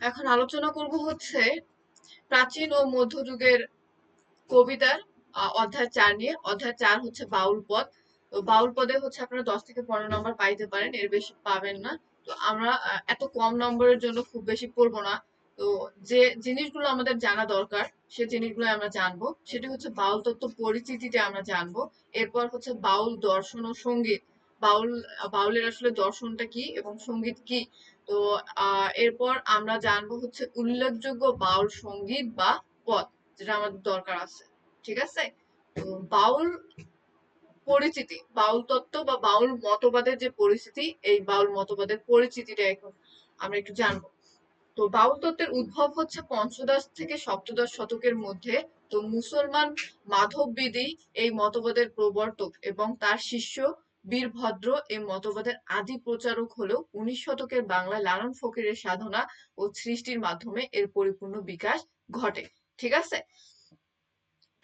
এখন আলোচনা করব হচ্ছে প্রাচীন ও মধ্যযুগের কবিতার অধ্যায় চার নিয়ে। অধ্যায় চার হচ্ছে বাউল পদ। তো বাউল পদে হচ্ছে আপনারা দশ থেকে পনেরো নম্বর পাইতে পারেন, এর বেশি পাবেন না। তো আমরা এত কম নম্বরের জন্য খুব বেশি পড়ব না। তো যে জিনিসগুলো আমাদের জানা দরকার, সে জিনিসগুলো আমরা জানব। সেটি হচ্ছে বাউল তত্ত্ব পরিচিতিটা আমরা জানব। এরপর হচ্ছে বাউল দর্শন ও সংগীত। বাউল, বাউলের আসলে দর্শনটা কি এবং সংগীত কি? তো এরপর আমরা জানব হচ্ছে উল্লেখযোগ্য বাউল সংগীত বা পদ যেটা আমাদের দরকার আছে, ঠিক আছে? তো বাউল পরিচিতি, বাউল তত্ত্ব বা বাউল মতবাদের যে পরিচিতি, এই বাউল মতবাদের পরিচিতিটা এখন আমরা একটু জানব। তো বাউল তত্ত্বের উদ্ভব হচ্ছে পঞ্চদশ থেকে সপ্তদশ শতকের মধ্যে। তো মুসলমান মাধব বিদি এই মতবাদের প্রবর্তক এবং তার শিষ্য বীরভদ্র এই মতবাদের আদি প্রচারক হলেও উনিশ শতকের বাংলায় লালন ফকিরের সাধনা ও সৃষ্টির মাধ্যমে এর পরিপূর্ণ বিকাশ ঘটে, ঠিক আছে?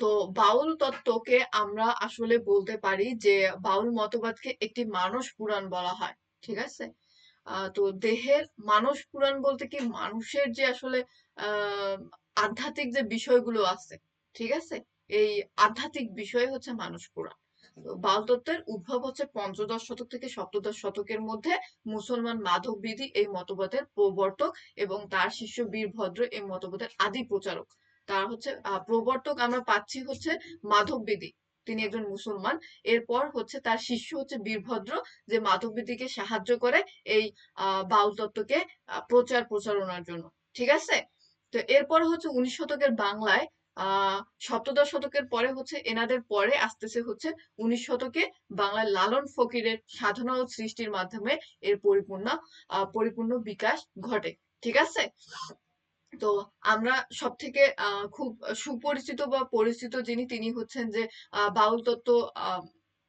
তো বাউল তত্ত্বকে আমরা আসলে বলতে পারি যে বাউল মতবাদকে একটি মানস পুরাণ বলা হয়, ঠিক আছে? তো দেহের মানস পুরাণ বলতে কি মানুষের যে আসলে আধ্যাত্মিক যে বিষয়গুলো আছে, ঠিক আছে? এই আধ্যাত্মিক বিষয় হচ্ছে মানস পুরাণ। তো বাউল তত্ত্বের উদ্ভব হচ্ছে পঞ্চদশ শতক থেকে সপ্তদশ শতকের মধ্যে। মুসলমান মাধব বিধি এই মতবাদের প্রবর্তক এবং তার শিষ্য বীরভদ্র এই মতবাদের আদি প্রচারক। তার হচ্ছে প্রবর্তক আমরা পাচ্ছি হচ্ছে মাধব বিধি। তিনি একজন মুসলমান। এরপর হচ্ছে তার শিষ্য হচ্ছে বীরভদ্র যে মাধবীদিকে সাহায্য করে এই বাউল তত্ত্বকে প্রচার প্রচারণার জন্য। ঠিক আছে? তো এরপর হচ্ছে উনিশ শতকের বাংলায় সপ্তদশ শতকের পরে হচ্ছে, এনাদের পরে আসতেছে হচ্ছে উনিশ শতকে বাংলার লালন ফকিরের সাধনা ও সৃষ্টির মাধ্যমে এর পরিপূর্ণ পরিপূর্ণ বিকাশ ঘটে, ঠিক আছে? তো আমরা সব থেকে খুব সুপরিচিত বা পরিচিত যিনি, তিনি হচ্ছেন যে বাউল তত্ত্ব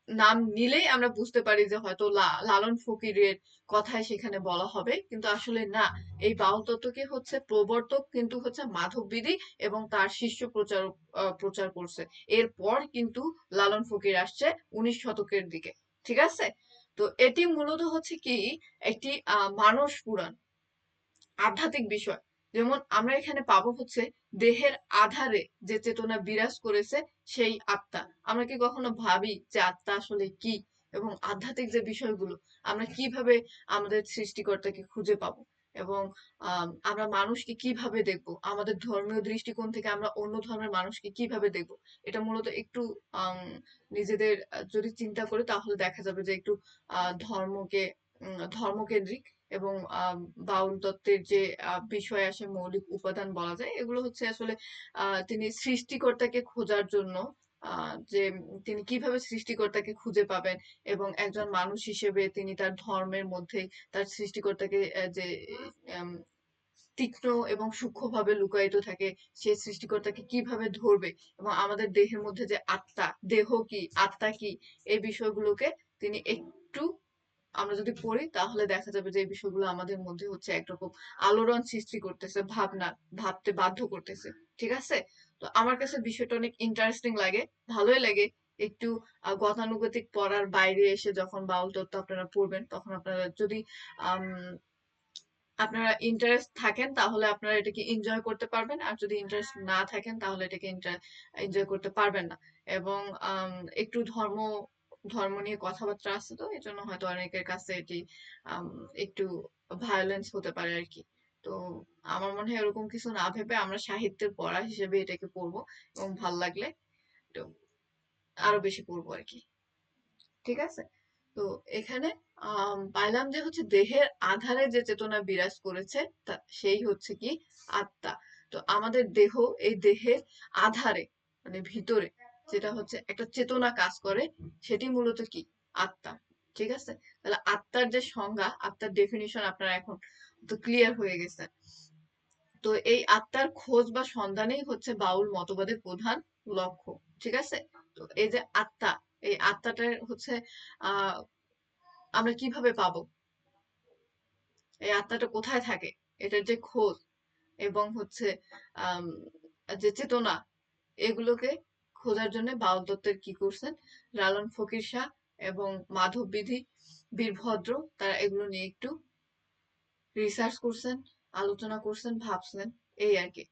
নাম নিলেই আমরা বুঝতে পারি যে হয়তো লালন ফকিরের কথাই সেখানে বলা হবে। কিন্তু আসলে না, এই বাউল তত্ত্বকে হচ্ছে প্রবর্তক কিন্তু হচ্ছে মাধববিধি এবং তার শিষ্য প্রচার প্রচার করছে। এরপর কিন্তু লালন ফকির আসছে উনিশ শতকের দিকে। ঠিক আছে? তো এটি মূলত হচ্ছে কি, একটি আহ মানস পুরাণ। আধ্যাত্মিক বিষয়। যেমন আমরা এখানে পাবো হচ্ছে, দেহের আধারে যে চেতনা বিরাজ করেছে সেই আত্মা। আমরা কি কখনো ভাবি যে আত্মা আসলে কি? এবং আধ্যাত্মিক যে বিষয়গুলো, আমরা কীভাবে আমাদের সৃষ্টিকর্তাকে খুঁজে পাবো? এবং আমরা মানুষকে কীভাবে দেখব? আমাদের ধর্মীয় দৃষ্টিকোণ থেকে আমরা অন্য ধর্মের মানুষকে কীভাবে দেখব? এটা মূলত একটু নিজেদের যদি চিন্তা করি তাহলে দেখা যাবে যে একটু ধর্মকে ধর্মকেন্দ্রিক এবং বাউল তত্ত্বের যে বিষয় আসে, মৌলিক উপাদান বলা যায়, এগুলো হচ্ছে আসলে তিনি সৃষ্টিকর্তাকে খোঁজার জন্য যে, তিনি কীভাবে সৃষ্টিকর্তাকে খুঁজে পাবেন এবং একজন মানুষ হিসেবে তিনি তার ধর্মের মধ্যে তার সৃষ্টিকর্তাকে যে তীক্ষ্ণ এবং সূক্ষ্মভাবে লুকায়িত থাকে, সে সৃষ্টিকর্তাকে কীভাবে ধরবে এবং আমাদের দেহের মধ্যে যে আত্মা, দেহ কি, আত্মা কি, এই বিষয়গুলোকে তিনি একটু আমরা যদি পড়ি, তাহলে দেখা যাবে যে এই বিষয়গুলো আমাদের মধ্যে হচ্ছে একরকম আলোড়ন সৃষ্টি করতেছে, ভাবনা, ভাবতে বাধ্য করতেছে। ঠিক আছে? তো আমার কাছে বিষয়টা অনেক ইন্টারেস্টিং লাগে, ভালোই লাগে। একটু গতানুগতিক পড়ার বাইরে এসে যখন বাউল তত্ত্ব আপনারা পড়বেন, তখন আপনারা যদি আপনারা ইন্টারেস্ট থাকেন, তাহলে আপনারা এটাকে এনজয় করতে পারবেন। আর যদি ইন্টারেস্ট না থাকেন, তাহলে এটাকে এনজয় করতে পারবেন না। এবং একটু ধর্ম ধর্ম নিয়ে কথাবার্তা আছে তো এই জন্য হয়তো অনেকের কাছে এটি একটু ভায়োলেন্স হতে পারে আর কি। তো আমার মনে হয় এরকম কিছু না ভেবে আমরা সাহিত্যের পড়া হিসেবে এটাকে পড়ব এবং ভালো লাগলে একটু আরও বেশি পড়ব আর কি। ঠিক আছে? তো এখানে পাইলাম যে হচ্ছে দেহের আধারে যে চেতনা বিরাজ করেছে, তা, সেই হচ্ছে কি আত্মা। তো আমাদের দেহ এই দেহের আধারে মানে ভিতরে যেটা হচ্ছে একটা চেতনা কাজ করে, সেটি মূলত কি? আত্মা। ঠিক আছে? তাহলে আত্মার যে সংজ্ঞা, আত্মার ডেফিনিশন আপনারা এখন তো ক্লিয়ার হয়ে গেছে। তো এই আত্মার খোঁজ বা সন্ধানেই হচ্ছে বাউল মতবাদের প্রধান লক্ষ্য। ঠিক আছে? তো এই যে আত্মা, এই আত্মাটার হচ্ছে আহ আমরা কীভাবে পাবো? এই আত্মাটা কোথায় থাকে? এটার যে খোঁজ এবং হচ্ছে যে চেতনা, এগুলোকে খোঁজার জন্য বাউল দত্তের কি করছেন? লালন ফকির শাহ এবং মাধব বিধি বীরভদ্র তারা এগুলো নিয়ে একটু রিসার্চ করছেন, আলোচনা করছেন, ভাবছেন, এই আর কি।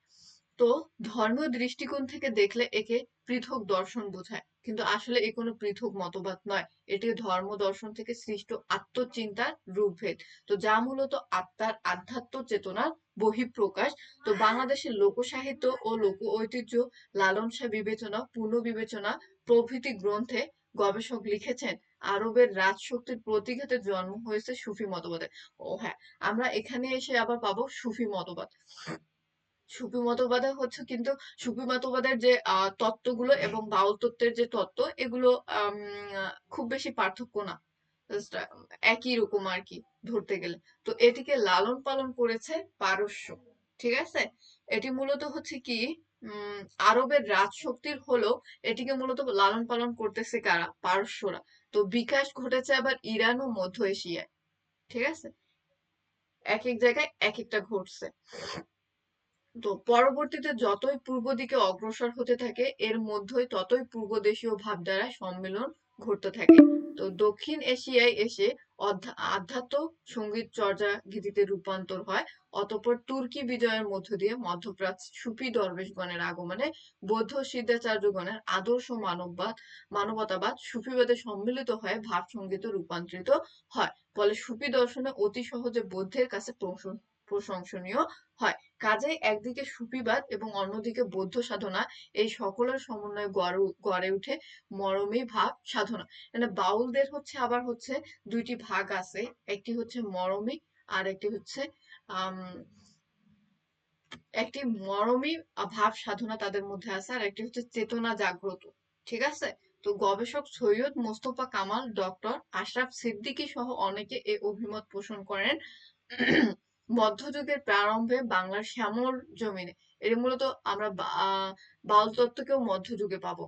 তো ধর্মীয় দৃষ্টিকোণ থেকে দেখলে একে পৃথক দর্শন বোঝায়। কিন্তু আসলে এ কোনো পৃথক মতবাদ নয়। এটি ধর্ম দর্শন থেকে সৃষ্ট আত্মচিন্তার রূপভেদ। তো যা মূলত আত্মার আধ্যাত্ম চেতনার বহিঃপ্রকাশ। তো বাংলাদেশের লোকসাহিত্য ও লোক ঐতিহ্য লালন শাহ বিবেচনা পুনঃবিবেচনা প্রভৃতি গ্রন্থে গবেষক লিখেছেন, আরবের রাজশক্তির প্রতিঘাতে জন্ম হয়েছে সুফি মতবাদের। ও হ্যাঁ আমরা এখানে এসে আবার পাবো সুফি মতবাদ। সুফি মতবাদে হচ্ছে কিন্তু, সুফি মতবাদের যে তত্ত্বগুলো এবং বাউল তত্ত্বের যে তত্ত্ব, এগুলো খুব বেশি পার্থক্য না। একই রকম আর কি ধরতে গেলে। তো এটিকে লালন পালন করেছে পারস্য, ঠিক আছে? এটি মূলত হচ্ছে কি আরবের রাজশক্তির হলো এটিকে মূলত লালন পালন করতেছে কারা? পারস্যরা। তো বিকাশ ঘটেছে আবার ইরান ও মধ্য এশিয়ায়, ঠিক আছে? এক এক জায়গায় এক একটা ঘটছে। তো পরবর্তীতে যতই পূর্ব দিকে অগ্রসর হতে থাকে, এর মধ্যেই ততই পূর্বদেশীয় ভাবধারা সম্মেলন ঘটতে থাকে। দক্ষিণ এশিয়ায় এসে আধ্যাত্ম সংগীত চর্যা গীতিতে রূপান্তর হয়। অতঃপর তুর্কি বিজয়ের মধ্য দিয়ে মধ্যপ্রাচ্য সুফি দরবেশগণের আগমনে বৌদ্ধ সিদ্ধাচার্যগণের আদর্শ মানববাদ, মানবতাবাদ, সুফিবাদে সম্মিলিত হয়ে ভাব সঙ্গীতে রূপান্তরিত হয়। ফলে সুফি দর্শনে অতি সহজে বৌদ্ধের কাছে প্রশং- প্রশংসনীয় হয়। কাজেই একদিকে সুফিবাদ এবং অন্যদিকে বৌদ্ধ সাধনা এই সকলের সমন্বয়ে গড়ে গড়ে উঠে মরমী ভাব সাধনা। মানে বাউলদের হচ্ছে আবার হচ্ছে দুইটি ভাগ আছে, একটি হচ্ছে মরমী আর একটি হচ্ছে একটি মরমী ভাব সাধনা তাদের মধ্যে আছে আর একটি হচ্ছে চেতনা জাগ্রত। ঠিক আছে? তো গবেষক সৈয়দ মোস্তফা কামাল, ডক্টর আশরাফ সিদ্দিকী সহ অনেকে এই অভিমত পোষণ করেন। মধ্যযুগের প্রারম্ভে বাংলার শ্যামল জমিনে, এর মূলত আমরা বাউল তত্ত্বকেও মধ্যযুগে পাবো।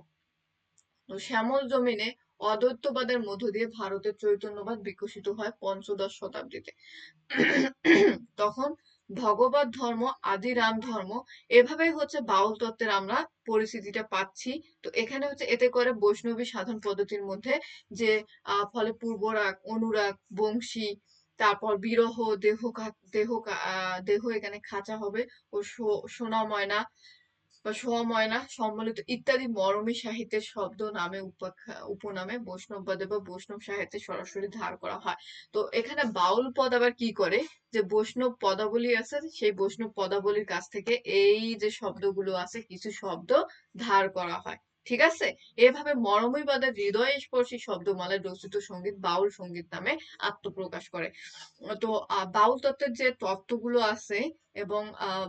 শ্যামল জমিনে অদ্বৈতবাদের মধ্য দিয়ে ভারতের চৈতন্যবাদ বিকশিত হয় পঞ্চদশ শতাব্দীতে। তখন ভগবত ধর্ম আদি রাম ধর্ম এভাবেই হচ্ছে বাউল তত্ত্বের আমরা পরিস্থিতিটা পাচ্ছি। তো এখানে হচ্ছে এতে করে বৈষ্ণবী সাধন পদ্ধতির মধ্যে যে ফলে পূর্বরাগ, অনুরাগ, বংশী তারপর বিরহ, দেহ দেহ দেহ এখানে খাঁচা হবে ও সোনা ময়না বা সোয়া ময়না সম্মিলিত ইত্যাদি মরমী সাহিত্যের শব্দ নামে উপনামে পদে বা বৈষ্ণব সাহিত্যে সরাসরি ধার করা হয়। তো এখানে বাউল পদ আবার কি করে? যে বৈষ্ণব পদাবলী আছে, সেই বৈষ্ণব পদাবলীর কাছ থেকে এই যে শব্দগুলো আছে, কিছু শব্দ ধার করা হয়। ঠিক আছে? এভাবে মরমীবাদের হৃদয় স্পর্শী শব্দমালায় রচিত সংগীত বাউল সংগীত নামে আত্মপ্রকাশ করে। তো বাউল তত্ত্বের যে তত্ত্বগুলো আছে এবং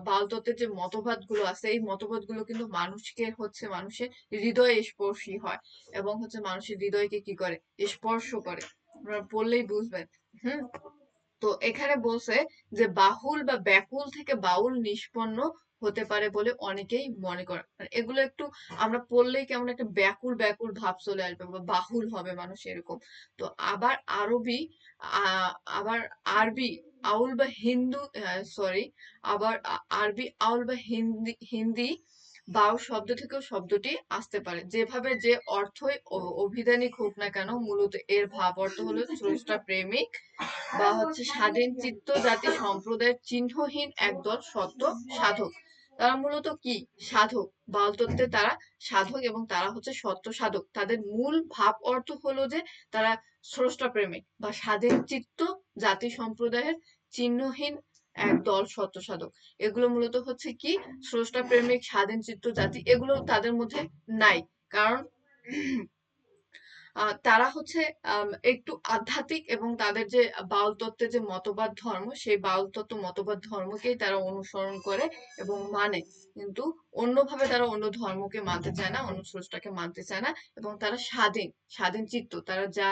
বাউল তত্ত্বের যে মতবাদগুলো আছে, এই মতবাদগুলো কিন্তু মানুষকে হচ্ছে মানুষের হৃদয়ে স্পর্শী হয় এবং হচ্ছে মানুষের হৃদয়কে কি করে? স্পর্শ করে। পড়লেই বুঝবেন। হুম? তো এখানে বলছে যে বাহুল বা ব্যাকুল থেকে বাউল নিষ্পন্ন হতে পারে বলে অনেকেই মনে করে মানে এগুলো একটু আমরা পড়লেই কেমন একটা ব্যাকুল ব্যাকুল ভাব চলে আসবে বা বাহুল হবে মানুষ এরকম। তো আবার আরবি আবার আরবি আউল বা হিন্দু সরি আবার আরবি আউল বা হিন্দি হিন্দি বাউ শব্দ থেকেও শব্দটি আসতে পারে। যেভাবে যে অর্থই অভিধানিক হোক না কেন, মূলত এর ভাব অর্থ হলো স্রষ্টা প্রেমিক বা হচ্ছে স্বাধীন চিত্ত জাতি সম্প্রদায়ের চিহ্নহীন একদল সত্য সাধক। তারা মূলত কি? সাধক। বাউল তত্ত্বে তারা সাধক এবং তারা হচ্ছে সত্য সাধক। তাদের মূল ভাব অর্থ হলো যে তারা স্রষ্টা প্রেমিক বা স্বাধীন চিত্ত, জাতি সম্প্রদায়ের চিহ্নহীন এক দল সত্য সাধক। এগুলো মূলত হচ্ছে কি? স্রষ্টা প্রেমিক, স্বাধীন চিত্ত, জাতি, এগুলো তাদের মধ্যে নাই। কারণ তারা হচ্ছে একটু আধ্যাত্মিক এবং তাদের যে বাউল তত্ত্বের যে মতবাদ ধর্ম, সেই বাউল তত্ত্ব মতবাদ ধর্মকেই তারা অনুসরণ করে এবং মানে। কিন্তু অন্যভাবে তারা অন্য ধর্মকে মানতে চায় না, অন্য স্রষ্টাকে মানতে চায় না এবং তারা স্বাধীন স্বাধীন চিত্ত। তারা যা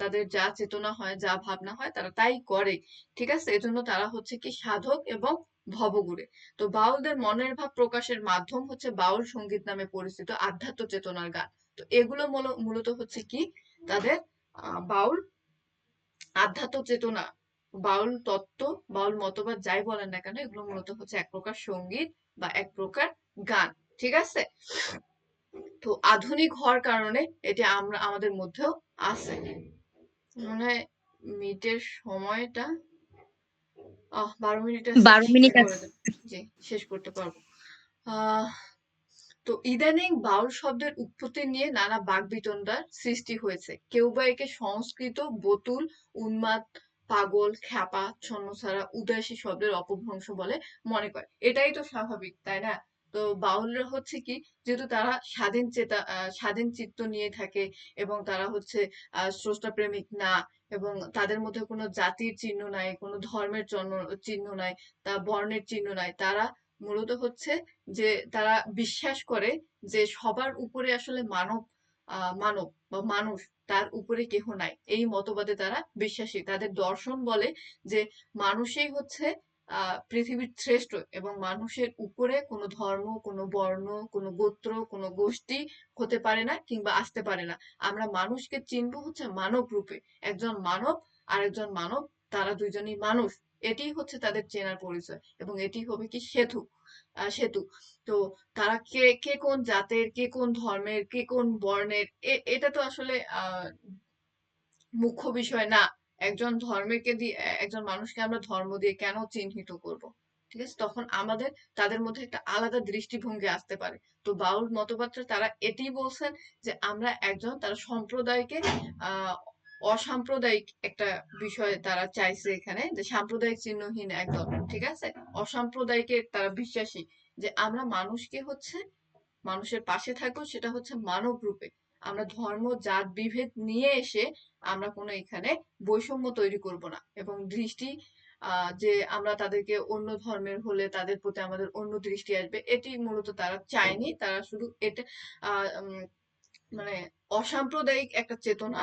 তাদের যা চেতনা হয়, যা ভাবনা হয়, তারা তাই করে। ঠিক আছে? এজন্য তারা হচ্ছে কি সাধক এবং ভবঘুরে তো বাউলদের মনের ভাব প্রকাশের মাধ্যম হচ্ছে বাউল সংগীত নামে পরিচিত আধ্যাত্ম চেতনার গান। তো এগুলো মূলত হচ্ছে কি? তাদের বাউল আধ্যাত্ম চেতনা বাউল তত্ত্ব বাউল মতবাদ যাই বলেন না কেন এগুলো মূলত হচ্ছে এক প্রকার সংগীত বা এক প্রকার গান ঠিক আছে? তো আধুনিক হওয়ার কারণে এটি আমরা আমাদের মধ্যেও আছে। মনে হয় মিটের সময়টা আহ বারো মিনিট বারো মিনিট জি শেষ করতে পারব। আহ তো ইদানিং বাউল শব্দের উৎপত্তি নিয়ে নানা বাকবিতণ্ডার সৃষ্টি হয়েছে। কেউ বা একে সংস্কৃত, বতুল, উন্মাদ, পাগল, খ্যাপা, ছন্নছাড়া, উদাসী শব্দের অপভ্রংশ বলে মনে করে। এটাই তো স্বাভাবিক, তাই না? তো বাউলরা হচ্ছে কি, যেহেতু তারা স্বাধীন চেতা স্বাধীন চিত্ত নিয়ে থাকে এবং তারা হচ্ছে স্রষ্টা প্রেমিক না এবং তাদের মধ্যে কোনো জাতির চিহ্ন নাই, কোনো ধর্মের চিহ্ন নাই, তা বর্ণের চিহ্ন নাই, তারা মূলত হচ্ছে যে তারা বিশ্বাস করে যে সবার উপরে আসলে মানব মানব বা মানুষ তার উপরে কেহ নাই। এই মতবাদে তারা বিশ্বাসী। তাদের দর্শন বলে যে মানুষই হচ্ছে পৃথিবীর শ্রেষ্ঠ এবং মানুষের উপরে কোনো ধর্ম, কোনো বর্ণ, কোনো গোত্র, কোনো গোষ্ঠী হতে পারে না কিংবা আসতে পারে না। আমরা মানুষকে চিনব হচ্ছে মানব রূপে। একজন মানব আর একজন মানব, তারা দুইজনই মানুষ। এটি হচ্ছে তাদের চেনার পরিচয় এবং এটি হবে কি সেতু সেতু। তো তারা কে কে কোন জাতের, কে কোন ধর্মের, কে কোন বর্ণের এটা তো আসলে মুখ্য বিষয় না। একজন ধর্মকে দিয়ে, একজন মানুষকে আমরা ধর্ম দিয়ে কেন চিহ্নিত করব? ঠিক আছে? তখন আমাদের, তাদের মধ্যে একটা আলাদা দৃষ্টিভঙ্গি আসতে পারে। তো বাউল মতবাদটা তারা এটি বলছেন যে আমরা একজন, তারা সম্প্রদায়কে, আহ অসাম্প্রদায়িক একটা বিষয় তারা চাইছে এখানে, যে সাম্প্রদায়িক চিহ্নহীন একদল, ঠিক আছে? অসাম্প্রদায়িকে তারা বিশ্বাসী যে আমরা মানুষকে হচ্ছে মানুষের পাশে থাকব, সেটা হচ্ছে মানব রূপে। আমরা ধর্ম, জাত, বিভেদ নিয়ে এসে আমরা কোনো এখানে বৈষম্য তৈরি করব না এবং দৃষ্টি যে আমরা তাদেরকে অন্য ধর্মের হলে তাদের প্রতি আমাদের অন্য দৃষ্টি আসবে, এটি মূলত তারা চায়নি। তারা শুধু এটা মানে অসাম্প্রদায়িক একটা চেতনা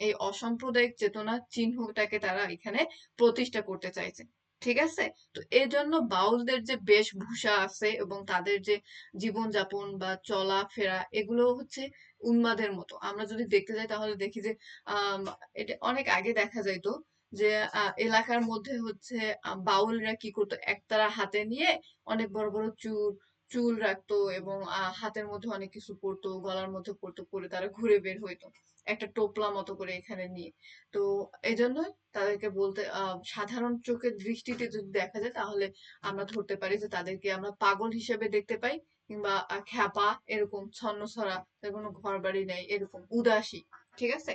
এই অসাম্প্রদায়িক চেতনা চিহ্নটাকে তারা এখানে প্রতিষ্ঠা করতে চাইছে ঠিক আছে? তো এই জন্য বাউলদের যে বেশভূষা আছে এবং তাদের যে জীবনযাপন বা চলাফেরা এগুলো হচ্ছে উন্মাদের মতো। আমরা যদি দেখতে যাই তাহলে দেখি যে এটা অনেক আগে দেখা যাইতো যে আহ, এলাকার মধ্যে হচ্ছে বাউলরা কি করতো একতারা হাতে নিয়ে অনেক বড় বড় চুল চুল রাখতো এবং হাতের মধ্যে অনেক কিছু পরতো, গলার মধ্যে পরতো, পরে তারা ঘুরে বের হইতো। একটা টোপলা মতো করে এখানে নিয়ে। তো এই জন্য তাদেরকে বলতে সাধারণ চোখের দৃষ্টিতে যদি দেখা যায়, তাহলে আমরা ধরতে পারি যে তাদেরকে আমরা পাগল হিসেবে দেখতে পাই কিংবা খ্যাপা, এরকম ছন্নছাড়া তার কোনো ঘর বাড়ি নেই, এরকম উদাসী, ঠিক আছে?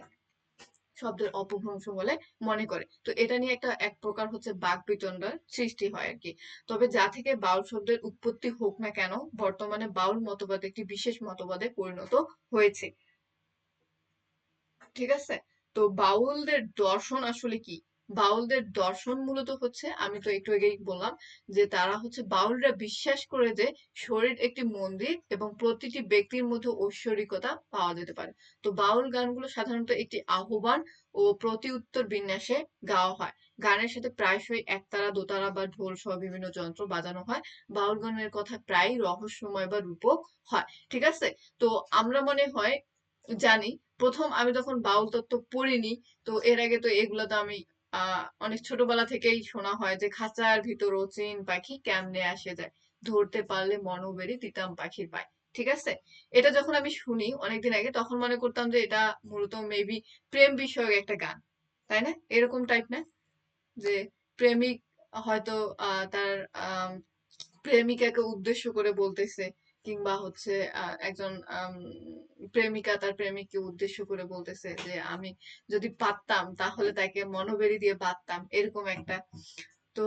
শব্দের অপভ্রংশ বলে মনে করে। তো এটা নিয়ে একটা এক প্রকার হচ্ছে বাক বিতণ্ডার সৃষ্টি হয় আর কি তবে যা থেকে বাউল শব্দের উৎপত্তি হোক না কেন, বর্তমানে বাউল মতবাদ একটি বিশেষ মতবাদে পরিণত হয়েছে। ঠিক আছে? তো বাউলদের দর্শন আসলে কি? বাউলদের দর্শন মূলত হচ্ছে, আমি তো একটু আগেই বললাম যে তারা হচ্ছে বাউলরা বিশ্বাস করে যে শরীর একটি মন্দির এবং প্রতিটি ব্যক্তির মধ্যে ঐশ্বরিকতা পাওয়া যেতে পারে। তো বাউল গানগুলো সাধারণত একটি আহ্বান ও প্রতি উত্তর বিন্যাসে গাওয়া হয়। গানের সাথে প্রায়শই একতারা, দোতারা বা ঢোল সহ বিভিন্ন যন্ত্র বাজানো হয়। বাউল গানের কথা প্রায় রহস্যময় বা রূপক হয়, ঠিক আছে? তো আমরা মনে হয় জানি, প্রথম আমি তখন বাউল তত্ত্ব পড়িনি, তো এর আগে তো এগুলো তো আমি অনেক ছোটবেলা থেকেই শোনা হয় যে খাঁচার ভিতর অচিন পাখি কেমনে আসে যায়। ধরতে পারলে মনোবেরি তিতাম পাখির পায়, ঠিক আছে? এটা যখন আমি শুনি অনেকদিন আগে, তখন মনে করতাম যে এটা মূলত মেবি প্রেম বিষয়ক একটা গান, তাই না? এরকম টাইপ না? যে প্রেমিক হয়তো তার প্রেমিকাকে উদ্দেশ্য করে বলতেছে কিংবা হচ্ছে একজন প্রেমিকা তার প্রেমিককে উদ্দেশ্য করে বলতেছে যে, আমি যদি পারতাম তাহলে তাকে মনোবেরি দিয়ে বাঁধতাম, এরকম একটা। তো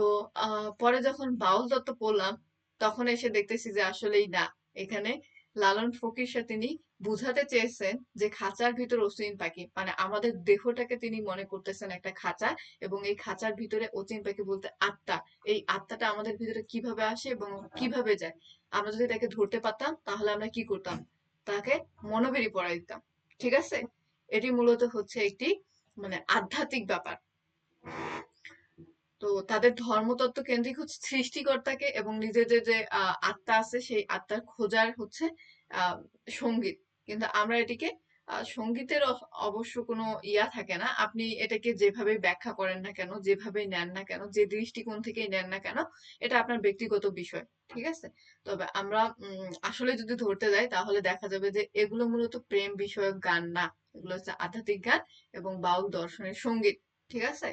পরে যখন বাউল দত্ত পড়লাম, তখন এসে দেখতেছি যে আসলেই না। এখানে লালন ফকির সাথে তিনি বুঝাতে চেয়েছেন যে খাঁচার ভিতর অসীম পাখি মানে আমাদের দেহটাকে তিনি মনে করতেছেন একটা খাঁচা এবং এই খাঁচার ভিতরে অচিন পাখি বলতে আত্মা। এই আত্মাটা আমাদের ভিতরে কীভাবে আসে এবং কীভাবে যায়? আমরা যদি তাকে ধরতে পারতাম, তাহলে আমরা কি করতাম? তাকে মনোবেরি পড়াই দিতাম, ঠিক আছে? এটি মূলত হচ্ছে একটি মানে আধ্যাত্মিক ব্যাপার। তো তাদের ধর্মতত্ত্ব কেন্দ্রিক হচ্ছে সৃষ্টিকর্তাকে এবং নিজেদের যে আত্মা আছে, সেই আত্মার খোঁজার হচ্ছে সংগীত। কিন্তু আমরা এটিকে সঙ্গীতের অবশ্য কোনো ইয়া থাকে না। আপনি এটাকে যেভাবে ব্যাখ্যা করেন না কেন যেভাবে নেন না কেন, যে দৃষ্টিকোণ থেকেই নেন না কেন, এটা আপনার ব্যক্তিগত বিষয়, ঠিক আছে? তবে আমরা আসলে যদি ধরতে যাই, তাহলে দেখা যাবে যে এগুলো মূলত প্রেম বিষয়ক গান না। এগুলো হচ্ছে আধ্যাত্মিক গান এবং বাউল দর্শনের সংগীত, ঠিক আছে?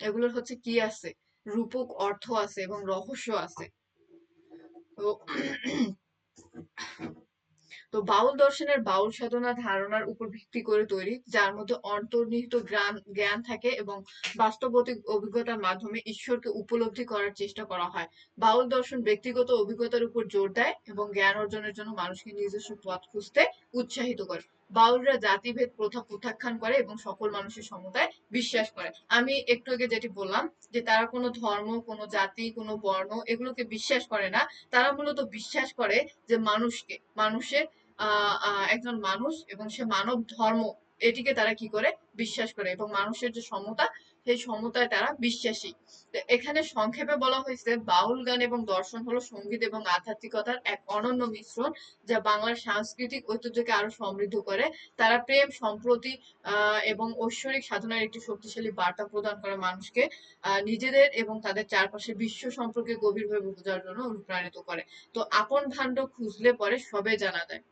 এগুলোর হচ্ছে কি আছে? রূপক অর্থ আছে এবং রহস্য আছে। তো তো বাউল দর্শনের বাউল সাধনা ধারণার উপর ভিত্তি করে তৈরি, যার মধ্যে অন্তর্নিহিত জ্ঞান থাকে এবং বাস্তবতিক অভিজ্ঞতার মাধ্যমে ঈশ্বরকে উপলব্ধি করার চেষ্টা করা হয়। বাউল দর্শন ব্যক্তিগত অভিজ্ঞতার উপর জোর দেয় এবং জ্ঞান অর্জনের জন্য মানুষকে নিজস্ব পথ খুঁজতে উৎসাহিত করে। বাউলরা জাতিভেদ প্রথা প্রত্যাখ্যান করে এবং সকল মানুষের সমতায় বিশ্বাস করে। আমি একটু আগে যেটি বললাম যে তারা কোনো ধর্ম, কোনো জাতি, কোনো বর্ণ এগুলোকে বিশ্বাস করে না। তারা মূলত বিশ্বাস করে যে মানুষকে মানুষের একজন মানুষ এবং সে মানব ধর্ম এটিকে তারা কি করে? বিশ্বাস করে এবং মানুষের যে সমতা, সেই সমতায় তারা বিশ্বাসী। এখানে সংক্ষেপে বলা হয়েছে, বাউল গান এবং দর্শন হলো সংগীত এবং আধ্যাত্মিকতার এক অনন্য মিশ্রণ যা বাংলার সাংস্কৃতিক ঐতিহ্যকে আরও সমৃদ্ধ করে। তারা প্রেম, সম্প্রতি এবং ঐশ্বরিক সাধনার একটি শক্তিশালী বার্তা প্রদান করে মানুষকে নিজেদের এবং তাদের চারপাশে বিশ্ব সম্পর্কে গভীরভাবে বোঝার জন্য অনুপ্রাণিত করে। তো আপন ভাণ্ড খুঁজলে পরে সবে জানা যায়।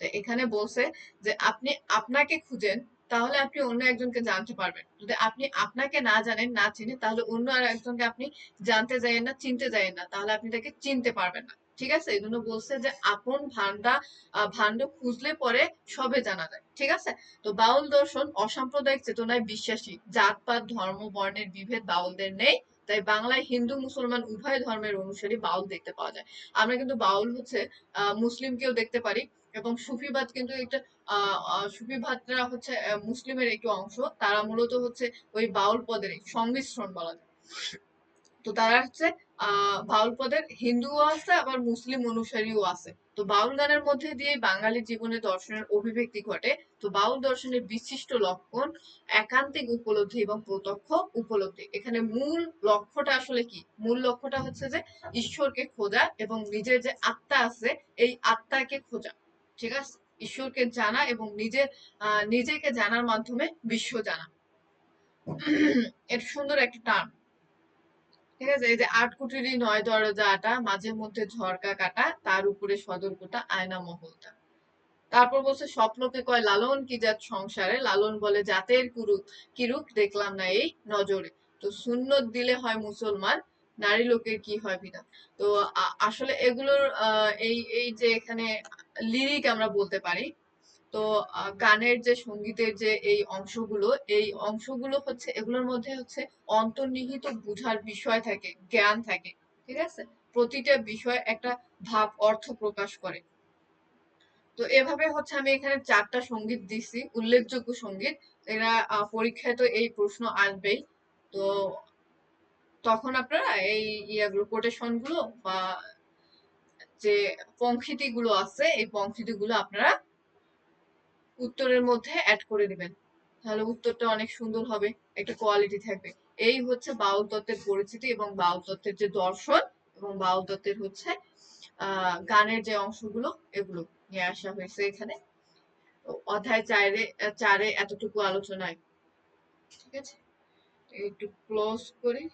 তো এখানে বলছে যে আপনি আপনাকে খুঁজেন, তাহলে আপনি অন্য একজনকে জানতে পারবেন। যদি আপনি আপনাকে না জানেন, না চিনেন, তাহলে অন্য আর একজনকে আপনি জানতে যাইয়েন না, চিনতে যাইয়েন না, তাহলে আপনি তাকে চিনতে পারবেন না। ঠিক আছে? এই জন্য বলছে যে আপন ভান্ডা ভাণ্ড খুঁজলে পরে সবে জানা যায়। ঠিক আছে? তো বাউল দর্শন অসাম্প্রদায়িক চেতনায় বিশ্বাসী জাতপাত ধর্ম, বর্ণের বিভেদ বাউলদের নেই। তাই বাংলায় হিন্দু, মুসলমান উভয় ধর্মের অনুসারী বাউল দেখতে পাওয়া যায়। আমরা কিন্তু বাউল হচ্ছে মুসলিমকেও দেখতে পারি। এবং সুফিবাদ কিন্তু একটা সুফিবাদরা হচ্ছে মুসলিমের একটি অংশ। তারা মূলত হচ্ছে ওই বাউল পদের সংমিশ্রণ বলা যায়। তো তারা হচ্ছে আহ বাউল পদের হিন্দুও আছে, আবার মুসলিম অনুসারীও আছে। তো বাউল গানের মধ্যে দিয়ে বাঙালি জীবনে দর্শনের অভিব্যক্তি ঘটে। তো বাউল দর্শনের বিশিষ্ট লক্ষণ একান্তিক উপলব্ধি এবং প্রত্যক্ষ উপলব্ধি। এখানে মূল লক্ষ্যটা আসলে কি? মূল লক্ষ্যটা হচ্ছে যে ঈশ্বরকে খোঁজা এবং নিজের যে আত্মা আছে, এই আত্মাকে খোঁজা। ঠিক আছে? ঈশ্বরকে জানা এবং নিজের নিজেকে জানার মাধ্যমে বিশ্ব জানা। এর সুন্দর একটা টার্ম। ঠিক আছে? এই যে আট কুটিরই নয় দরজা আটা, মাঝে মধ্যে ঝরকা কাটা, তার উপরে সদর্পটা আয়না মহলটা তারপর বলছে, স্বপ্নকে কয় লালন, কি জাত সংসারে? লালন বলে, জাতের কুরুক কিরুক দেখলাম না এই নজরে। তো সুন্নত দিলে হয় মুসলমান, নারী লোকের কি হয় বিধান তো আসলে এগুলোর এই এই যে এখানে লিরিক আমরা বলতে পারি। তো গানের যে সঙ্গীতের যে এই অংশগুলো এই অংশগুলো হচ্ছে, এগুলোর মধ্যে হচ্ছে অন্তর্নিহিত বুঝার বিষয় থাকে, জ্ঞান থাকে, ঠিক আছে? প্রতিটা বিষয় একটা ভাব, অর্থ প্রকাশ করে। তো এভাবে হচ্ছে আমি এখানে চারটা সংগীত দিছি, উল্লেখযোগ্য সংগীত। এরা পরীক্ষায় তো এই প্রশ্ন আসবেই। তো তখন আপনারা এই ইয়াগুলো কোটেশনগুলো বা যে গুলো আছে, এই গুলো আপনারা উত্তরের মধ্যে অ্যাড করে দিবেন তাহলে উত্তরটা অনেক সুন্দর হবে, একটা কোয়ালিটি থাকবে। এই হচ্ছে বাউল তত্ত্বের পরিচিতি এবং বাউল তত্ত্বের যে দর্শন এবং বাউল তত্ত্বের হচ্ছে আহ গানের যে অংশগুলো, এগুলো নিয়ে আসা হয়েছে এখানে। অধ্যায় চারে চারে এতটুকু আলোচনায়। ঠিক আছে? একটু ক্লোজ করি।